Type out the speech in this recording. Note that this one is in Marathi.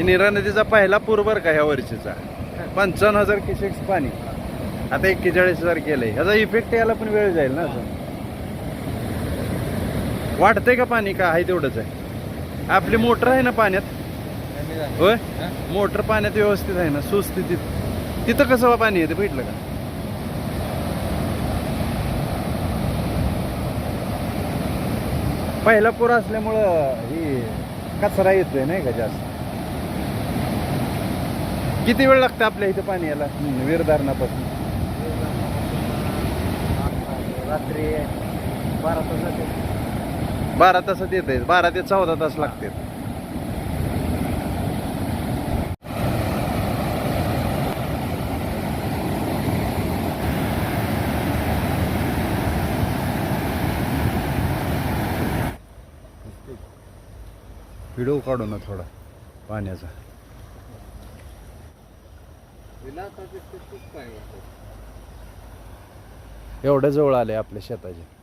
ही निरा नदीचा पहिला पूर बरं का ह्या वर्षीचा? पंचावन्न हजार क्युसेक्स पाणी. आता एक्केचाळीस हजार केलंय. ह्याचा इफेक्ट यायला पण वेळ जाईल ना अजून वाढतंय का पाणी? का आहे तेवढंच आहे? आपली मोटर आहे ना पाण्यात? होय? मोटर पाण्यात व्यवस्थित आहे ना सुस्थितीत. तिथं कसं पाणी येतं भेटलं का? पहिला पूर असल्यामुळं ही कचरा येतोय नाही का जास्त? किती वेळ लागतं आपल्या इथं पाणी याला वीर धरणापासून. रात्री बारा तास जाते. बारा तासात येत आहे बारा ते चौदा तास लागते व्हिडिओ काढू ना थोडा पाण्याचा. एवढं जवळ आले आपल्या शेताचे.